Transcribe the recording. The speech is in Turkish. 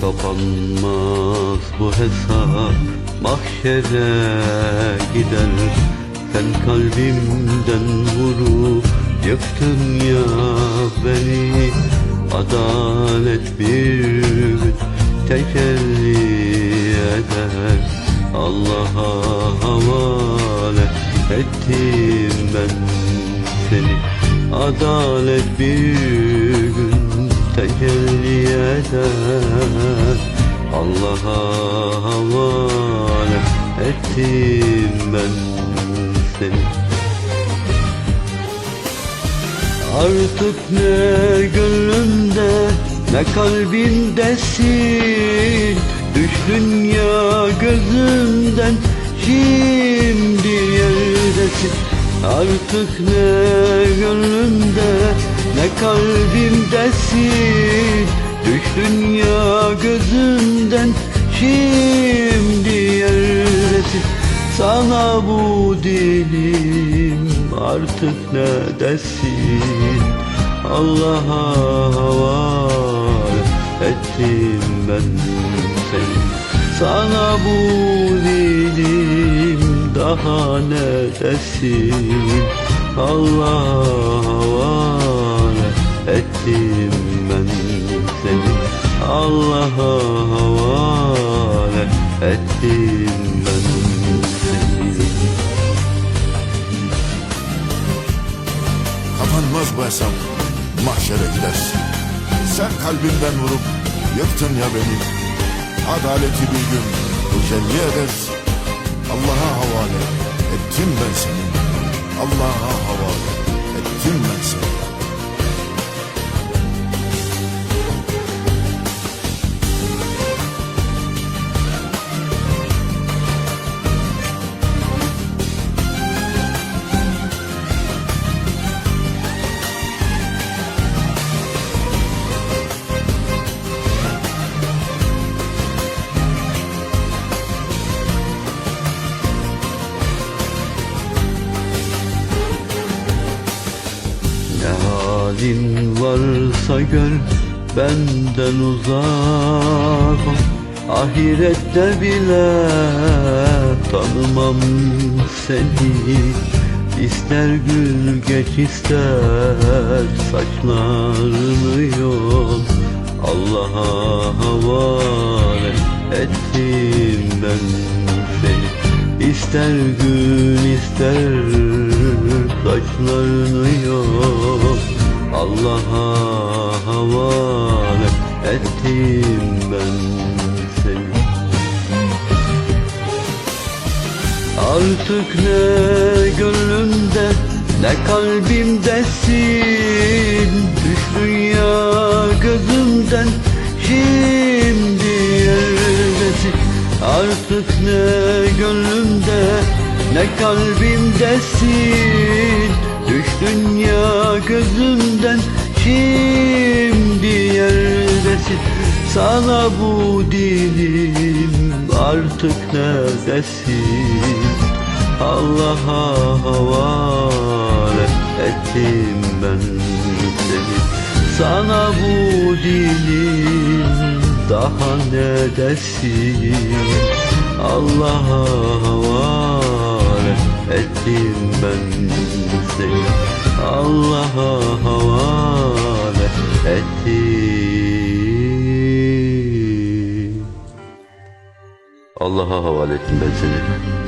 Kapanmaz bu hesap. Mahşere gider Sen kalbimden vurup yıktın ya beni Adalet bir gün tecelli eder Allah'a havale ettim ben seni. Adalet bir tecelli eder Allah'a havale ettim ben seni. Artık ne gönlümde ne kalbimdesin Düştün ya gözümden şimdi yerdesin. Artık ne gönlümde ne kalbimdesin Düştün ya gözümden şimdi yerdesin Sana bu dilim artık ne desin? Allah'a havale ettim ben seni. Sana bu dilim daha ne desin? Allah'a havale ettim ben seni. Allah'a havale ettim ben seni. Kapanmaz bu hesap mahşere gidersin. Sen kalbimden vurup yıktın ya beni. Adaleti bir gün tecelli edersin. Allah'a havale ettim ben seni. Allah'a havale ettim ben seni varsa gör benden uzak ol. Ahirette bile tanımam seni. İster gül geç ister saçlarını yol. Allah'a havale ettim ben seni. İster gün ister saçlarını yol. Allah'a havale ettim ben seni. Artık ne gönlümde ne kalbimdesin? Düştün ya gözümden şimdi yerdesin Artık ne gönlümde ne kalbimdesin? Düştün ya gözümden şimdi yerdesin Sana bu dilim artık ne desin? Allah'a havale ettim ben seni. Sana bu dilim daha ne desin? Allah'a havale ettim ben seni. Allah'a Allah'a havale ettim ben seni